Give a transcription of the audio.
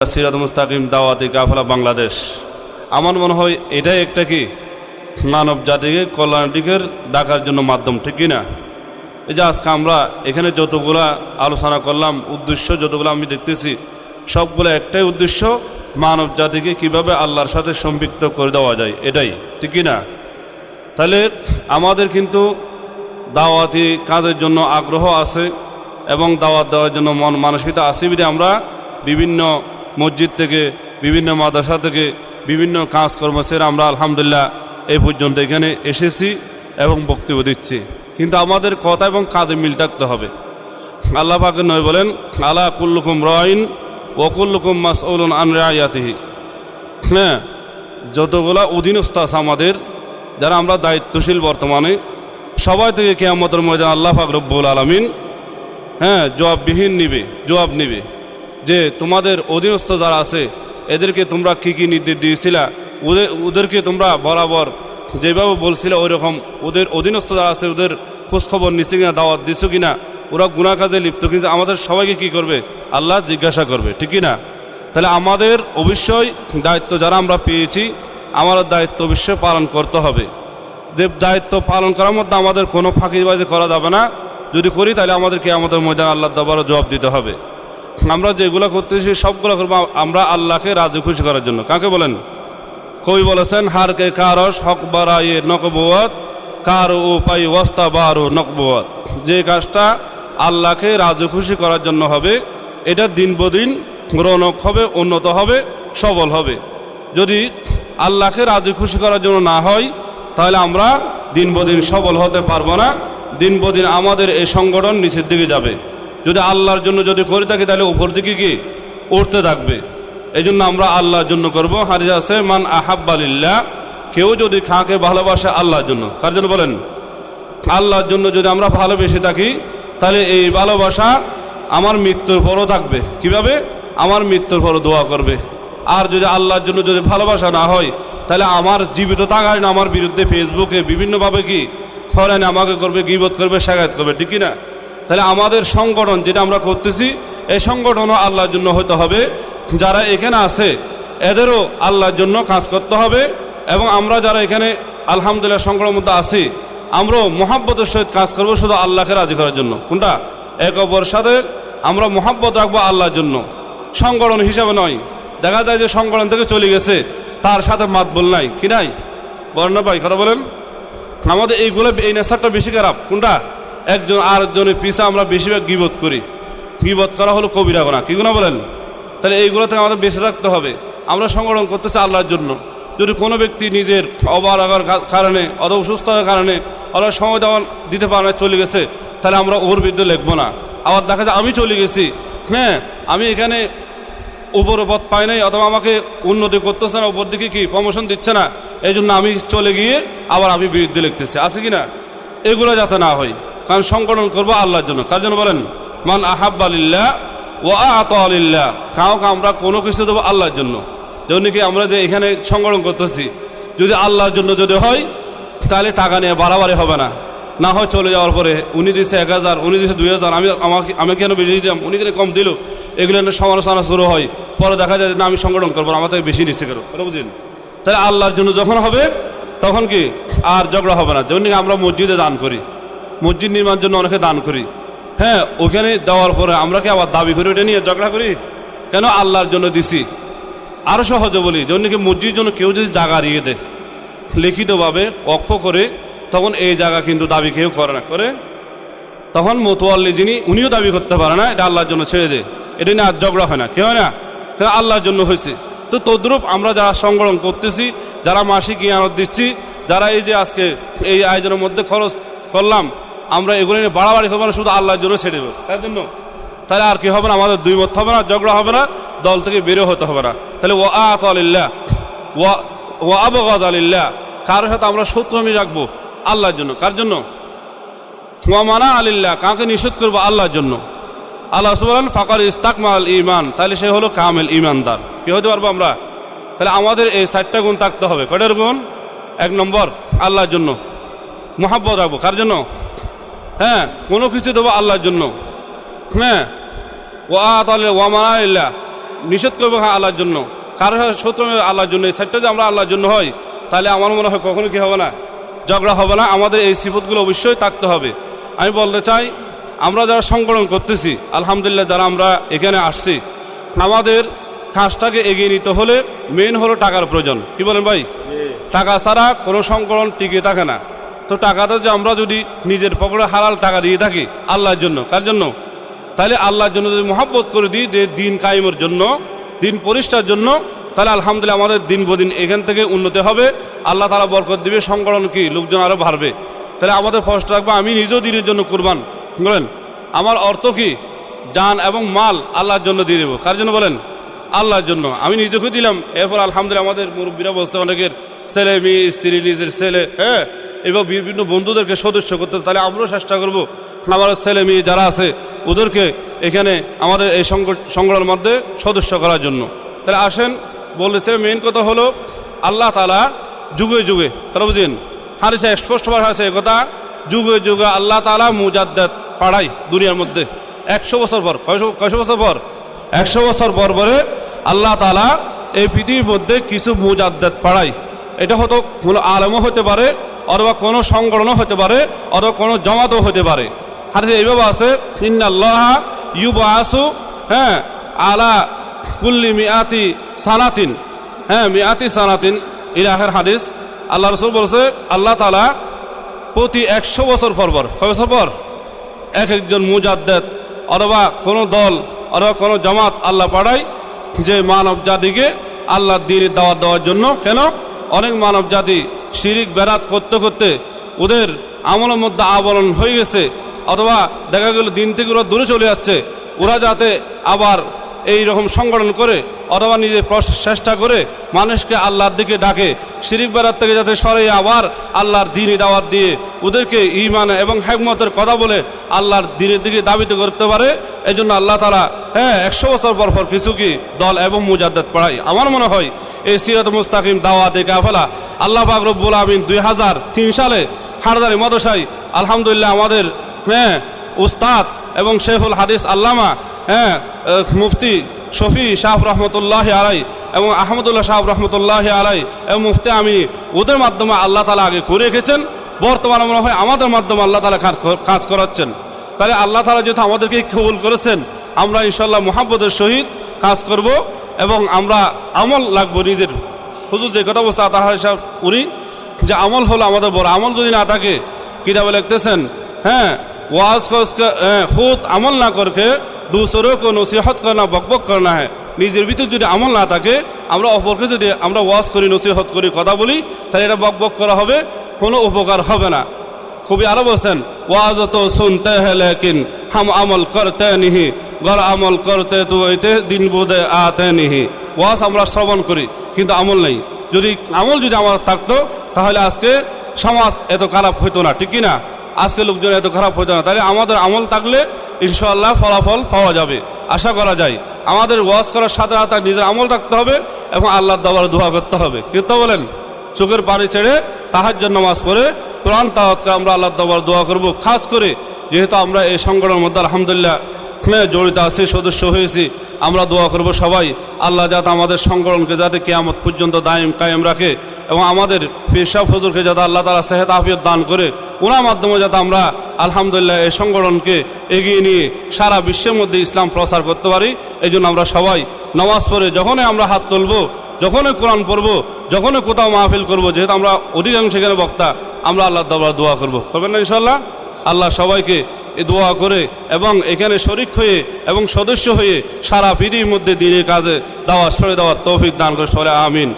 সিরাত মুস্তাকিম দাওয়াতি কাফলা বাংলাদেশ। আমার মনে হয় এটাই একটা কি? মানব জাতিকে কল্যাণটিকের ডাকার জন্য মাধ্যম, ঠিক কি না? এই যে আজকে আমরা এখানে যতগুলা আলোচনা করলাম, উদ্দেশ্য যতগুলো আমি দেখতেছি, সবগুলো একটাই উদ্দেশ্য, মানব জাতিকে কীভাবে আল্লাহর সাথে সম্পৃক্ত করে দেওয়া যায়, এটাই, ঠিক কি না? তাহলে আমাদের কিন্তু দাওয়াতি কাজের জন্য আগ্রহ আছে এবং দাওয়াত দেওয়ার জন্য মন মানসিকতা আছে বিধে আমরা বিভিন্ন মসজিদ থেকে, বিভিন্ন মাদ্রাসা থেকে বিভিন্ন কাজকর্ম ছেড়ে আমরা আলহামদুলিল্লাহ এই পর্যন্ত এখানে এসেছি এবং বক্তব্য দিচ্ছি। কিন্তু আমাদের কথা এবং কাজে মিল থাকতে হবে। আল্লাহ পাকে নয় বলেন, আলা কুল্লুকুম রয়িন ওকুল্লুকুম মাসউলুন আন রায়াতিহি হ্যাঁ যতগুলা অধীনস্থ আছে আমাদের, যারা আমরা দায়িত্বশীল বর্তমানে, সবাই থেকে কেয়ামতের ময়দান আল্লাহ পাক রব্বুল আলমিন হ্যাঁ জবাববিহীন নিবে, জবাব নিবে। যে তোমাদের অধীনস্থ যারা আছে, এদেরকে তোমরা কী কী নির্দেশ দিয়েছিলা? ওদের, ওদেরকে তোমরা বরাবর যেভাবে বলছিলে ওই রকম ওদের অধীনস্থ যারা আছে, ওদের খোঁজখবর নিচ্ছে কিনা, দাওয়াত দিছো কিনা, ওরা গুণা কাজে লিপ্ত। কিন্তু আমাদের সবাইকে কি করবে? আল্লাহ জিজ্ঞাসা করবে, ঠিক না তাহলে আমাদের অবশ্যই দায়িত্ব যারা আমরা পেয়েছি আমাদের দায়িত্ব অবশ্যই পালন করতে হবে। যে দায়িত্ব পালন করার মধ্যে আমাদের কোনো ফাঁকিবাজি করা যাবে না। যদি করি, তাহলে আমাদেরকে আমাদের ময়দান আল্লাহ দরবারও জবাব দিতে হবে। আমরা যেগুলো করতেছি, সবগুলো করব, আমরা আল্লাহকে রাজি খুশি করার জন্য। কাকে বলেন? কই বলেছেন? হার হারকে কারস হক বাড়াইয়ে নকবুয়াত, কার ও উপায় ওয়াস্তা বারো নকবুয়াত। যে কাজটা আল্লাহকে রাজি খুশি করার জন্য হবে, এটা দিন বদিন রৌনক হবে, উন্নত হবে, সবল হবে। যদি আল্লাহকে রাজি খুশি করার জন্য না হয়, তাহলে আমরা দিন বদিন সবল হতে পারব না। দিন বদিন আমাদের এই সংগঠন নিচের দিকে যাবে। যদি আল্লাহর জন্য যদি করে থাকি, তাহলে উপর দিকে কি? উঠতে থাকবে। এই জন্য আমরা আল্লাহর জন্য করব। হারিজ আছে, মান আহাব্বালিল্লাহ কেউ যদি খাঁকে ভালোবাসে আল্লাহর জন্য। কার জন্য বলেন? আল্লাহর জন্য যদি আমরা ভালোবেসে থাকি, তাহলে এই ভালোবাসা আমার মৃত্যুর পরও থাকবে। কীভাবে? আমার মৃত্যুর পরও দোয়া করবে। আর যদি আল্লাহর জন্য যদি ভালোবাসা না হয়, তাহলে আমার জীবিত থাকায় না আমার বিরুদ্ধে ফেসবুকে বিভিন্নভাবে কি? ফরেন আমাকে করবে, গিবত করবে শেখায়ত করবে। ঠিক না তাহলে আমাদের সংগঠন যেটা আমরা করতেছি, এই সংগঠনও আল্লাহর জন্য হতে হবে। যারা এখানে আছে, এদেরও আল্লাহর জন্য কাজ করতে হবে এবং আমরা যারা এখানে আলহামদুলিল্লাহ সংগঠনের মধ্যে আছি, আমরাও মহাব্বতের সহিত কাজ করব, শুধু আল্লাহকে রাজি করার জন্য। কোনটা? এক অপরের সাথে আমরা মহাব্বত রাখব আল্লাহর জন্য। সংগঠন হিসাবে নয়। দেখা যায় যে সংগঠন থেকে চলে গেছে, তার সাথে মাত বল নাই। কি নাই? না ভাই, কথা বলেন। আমাদের এইগুলো এই নেশারটা বেশি খারাপ। কোনটা? একজন আর একজনের পিছা আমরা বেশিরভাগ গিবত করি। গিবত করা হলো কবিরা গোনা, কি গুণা বলেন? তাহলে এইগুলো থেকে আমাদের বেঁচে রাখতে হবে। আমরা সংগঠন করতেছি আল্লাহর জন্য। যদি কোনো ব্যক্তি নিজের অবার আগার কারণে অথবা অসুস্থতার কারণে অথবা সময় দেওয়া দিতে পারে না, চলে গেছে, তাহলে আমরা ওর বিরুদ্ধে লিখব না। আবার দেখা যায় আমি চলে গেছি হ্যাঁ আমি এখানে উপর পথ পাই নাই, অথবা আমাকে উন্নতি করতেছে না, উপর দিকে কি প্রমোশন দিচ্ছে না এই জন্য আমি চলে গিয়ে আবার আমি বিরুদ্ধে লিখতেছি। আছে কি না? এগুলো যাতে না হয়। কারণ সংগঠন করব আল্লাহর জন্য। কার জন্য বলেন? মান আহাব্বালিল্লাহ ও আতলিল্লাহ কাউকে আমরা কোনো কিছু দেবো আল্লাহর জন্য। যেমন কি আমরা যে এখানে সংগঠন করতেছি, যদি আল্লাহর জন্য যদি হয়, তাহলে টাকা নিয়ে বাড়াবাড়ি হবে না। না হয় চলে যাওয়ার পরে উনি দিচ্ছে এক হাজার, উনি দিচ্ছে দুই হাজার, আমি আমাকে, আমি কেন বেশি দিলাম? উনি কেন কম দিল? এগুলো নিয়ে সমালোচনা শুরু হয়। পরে দেখা যায় যে না, আমি সংগঠন করব আমার থেকে বেশি নিচ্ছে কেন? বুঝলেন? তাহলে আল্লাহর জন্য যখন হবে, তখন কি? আর ঝগড়া হবে না। যেমন আমরা মসজিদে দান করি। মসজিদ নির্মাণের জন্য অনেকে দান করি। হ্যাঁ ওখানে দেওয়ার পরে আমরা কি আবার দাবি করি ওটা নিয়ে ঝগড়া করি? কেন আল্লাহর জন্য দিছি? আরও সহজে বলি, যেমন কি মসজিদের জন্য কেউ যদি জায়গা দিয়ে দেয়, লিখিতভাবে অক্ষ করে, তখন এই জায়গা কিন্তু দাবি কেউ করে না, করে। তখন মতোয়াল্লি যিনি, উনিও দাবি করতে পারে না, এটা আল্লাহর জন্য ছেড়ে দেয় এটা নিয়ে আর ঝগড়া হয় না কেউ হয় না? এটা আল্লাহর জন্য হয়েছে। তো তদ্রূপ আমরা যারা সংগঠন করতেছি, যারা মাসিক ইয়ানত দিচ্ছি, যারা এই যে আজকে এই আয়োজনের মধ্যে খরচ করলাম আমরা এগুলো নিয়ে বাড়াবাড়ি হবে না, শুধু আল্লাহর জন্য ছেড়ে দেবো। তার জন্য তাহলে আর কি হবে না? আমাদের দুই মত হবে না, ঝগড়া হবে না, দল থেকে বেরো হতে হবে না। তাহলে ও আত আলিল্লাহ ও আবগাদ আলিল্লাহ কারোর সাথে আমরা শত্রু আমি রাখব? আল্লাহর জন্য। কার জন্য? মানা আলিল্লাহ কাকে নিষেধ করব? আল্লাহর জন্য। আল্লাহ সুবহান ফাকার ইস্তাকমাল ইমান তাহলে সে হলো কামেল ইমানদার কি হতে পারব আমরা? তাহলে আমাদের এই চারটা গুণ থাকতে হবে। কয়টার গুণ? এক নম্বর, আল্লাহর জন্য। মহাব্বত রাখব। কার জন্য? হ্যাঁ কোনো কিছু দেবো আল্লাহর জন্য। হ্যাঁ ও আতাল ওয়ামানা নিষেধ করব হ্যাঁ আল্লাহর জন্য। কারও শত্রু আল্লাহর জন্য। এই সাইডটা যে আমরা আল্লাহর জন্য হয় তাহলে আমার মনে হয় কখনো কি হবে না? ঝগড়া হবে না। আমাদের এই সিফতগুলো অবশ্যই থাকতে হবে। আমি বলতে চাই আমরা যারা সংগঠন করতেছি আলহামদুলিল্লাহ যারা আমরা এখানে আসছি আমাদের কাজটাকে এগিয়ে নিতে হলে মেন হলো টাকার প্রয়োজন। কি বলেন ভাই? টাকা ছাড়া কোনো সংগঠন টিকে থাকে না। তো টাকাটা যে আমরা যদি নিজের পকেটে হালাল টাকা দিয়ে থাকি, আল্লাহর জন্য। কার জন্য? তাহলে আল্লাহর জন্য যদি মহাব্বত করে দিই যে দিন কায়েমের জন্য, দিন প্রতিষ্ঠার জন্য, তাহলে আলহামদুলিল্লাহ আমাদের দিন বদিন এখান থেকে উন্নতি হবে। আল্লাহ তারা বরকত দিবে, সংগঠন কি? লোকজন আরও বাড়বে। তাহলে আমাদের ফসট রাখব, আমি নিজেও দিনের জন্য কুরবান। বলেন, আমার অর্থ কি? যান এবং মাল আল্লাহর জন্য দিয়ে দেবো। কার জন্য বলেন? আল্লাহর জন্য। আমি নিজেকে দিলাম এরপর আলহামদুলিল্লাহ আমাদের মুরব্বীরা বলছে অনেকের, ছেলে মেয়ে, স্ত্রী, নিজের ছেলে হ্যাঁ? এবং বিভিন্ন বন্ধুদেরকে সদস্য করতে তাহলে আমরাও চেষ্টা করব আমার ছেলে মেয়ে যারা আছে, ওদেরকে এখানে আমাদের এই সংগঠনের মধ্যে সদস্য করার জন্য। তাহলে আসেন বলেছে মেন কথা হলো আল্লাহ তালা যুগে যুগে তারা বুঝেন হারিসে স্পষ্টভাবে আছে কথা, যুগে যুগে আল্লাহ তালা মুজাদ্দাত পাড়াই দুনিয়ার মধ্যে। একশো বছর পর, কয়শো কয়শো বছর পর? একশো বছর পর পরে আল্লাহ তালা এই পৃথিবীর মধ্যে কিছু মুজাদ্দাত পাড়াই। এটা হয়তো কোনো আলমও হতে পারে অথবা কোনো সংগঠনও হতে পারে, অথবা কোনো জমাতও হতে পারে। হাদিসে এইভাবে আছে, ইন্নাল্লাহ ইউবা আসু হ্যাঁ আলা কুল্লি মিয়াতি সানাতিন। হ্যাঁ মিয়াতি সানাতিন ইরাহের হাদিস। আল্লাহ রসুল বলছে, আল্লাহ তালা প্রতি একশো বছর পর পর, কয় বছর পর? এক একজন মুজাদ্দেদ, অথবা কোনো দল, অথবা কোনো জামাত আল্লাহ পাঠায় যে মানব জাতিকে আল্লাহ দিনের দাওয়াত দেওয়ার জন্য। কেন? অনেক মানব জাতি শিরিক বেরাত করতে করতে ওদের আমলের মধ্যে আবরণ হয়ে গেছে, অথবা দেখা গেল দিন থেকে ওরা দূরে চলে যাচ্ছে। ওরা যাতে আবার এই রকম সংগঠন করে, অথবা নিজের চেষ্টা করে মানুষকে আল্লাহর দিকে ডাকে, শিরিক বেড়ার থেকে যাতে সরে আবার আল্লাহর দিনই দাওয়াত দিয়ে ওদেরকে ইমান এবং হেকমতের কথা বলে আল্লাহর দিনের দিকে দাবিত করতে পারে। এই জন্য আল্লাহ তারা হ্যাঁ একশো বছর পর পর কিছু কি দল এবং মুজাদ্দাত পড়াই আমার মনে হয় এই সিরত মুস্তাকিম দাওয়াত এই কাফেলা। আল্লাহ পাক আমিন দুই হাজার তিন সালে হারদারি মদসাই আলহামদুলিল্লাহ আমাদের হ্যাঁ উস্তাদ এবং শেখুল হাদিস আল্লামা হ্যাঁ মুফতি শফি শাহ রহমতুল্লাহ আলাই এবং আহমদুল্লাহ শাহ রহমতুল্লাহ আলাই এবং মুফতি আমি, ওদের মাধ্যমে আল্লাহ তালা আগে করে রেখেছেন। বর্তমানে মনে হয় আমাদের মাধ্যমে আল্লাহ তালা কাজ- কাজ করাচ্ছেন। তাহলে আল্লাহ তালা যেহেতু আমাদেরকে কবুল করেছেন, আমরা ইনশাল্লাহ মোহাম্মদের সহিত কাজ করব। এবং আমরা আমল লাগবো নিজের। হুজুর যে কথা বলছে আতাহার সাহেব উনি যে আমল হলো আমাদের বড়। আমল যদি না থাকে, কিতাবে লিখতেছেন হ্যাঁ ওয়াজ খুদ আমল না করকে দুসরেকে নসিহত করনা বকবক করনা হ্যাঁ। নিজের ভিতর যদি আমল না থাকে, আমরা অপরকে যদি আমরা ওয়াজ করি, নসিহত করি, কথা বলি, তাহলে এটা বকবক করা হবে, কোনো উপকার হবে না। খুবই আরও বলছেন ওয়াজ তো শুনতে হ্যাঁ লেকিন, হাম আমল করতে নিহি। গর আমল করতে তো এতে দিন বোধে আতে नहीं ওয়াজ আমরা শ্রবণ করি, কিন্তু আমল নেই। যদি আমল যদি আমার থাকতো, তাহলে আজকে সমাজ এত খারাপ হইতো না, ঠিক না? আজকে লোকজন এত খারাপ হইতো না। তাহলে আমাদের আমল থাকলে ইনশাল্লাহ ফলাফল পাওয়া যাবে। আশা করা যায়, আমাদের ওয়াজ করার সাথে সাথে নিজের আমল থাকতে হবে এবং আল্লাহর দাবার দোয়া করতে হবে। কিন্তু বলেন? চোখের পানি ছেড়ে তাহার জন্য নামাজ পড়ে কোরআন তাহাতকে আমরা আল্লাহ দাবার দোয়া করব। খাস করে যেহেতু আমরা এই সংগঠনের মধ্যে, আলহামদুলিল্লাহ জড়িত আছি, সদস্য হয়েছি, আমরা দোয়া করব সবাই। আল্লাহ যাতে আমাদের সংগঠনকে যাতে কেয়ামত পর্যন্ত দায়ম, কায়েম রাখে এবং আমাদের ফিরশাহ ফজুরকে যাতে আল্লাহ তালা সেহেদ আফিয়ত দান করে। ওনার মাধ্যমে যাতে আমরা আলহামদুলিল্লাহ এই সংগঠনকে এগিয়ে নিয়ে সারা বিশ্বের মধ্যে ইসলাম প্রচার করতে পারি। এই আমরা সবাই নামাজ পড়ে যখনই আমরা হাত তুলবো, যখনই কোরআন পড়ব, যখনই কোথাও মাহফিল করব, যেহেতু আমরা অধিকাংশ এখানে বক্তা, আমরা আল্লাহ দরবার দোয়া করব। করবেন না ইনশাল্লাহ আল্লাহ সবাইকে এ দোয়া করে এবং এখানে শরিক হয়ে এবং সদস্য হয়ে সারা পৃথিবীর মধ্যে দিনের কাজে দাওয়া সরে দেওয়ার তৌফিক দান করে সরে আমিন।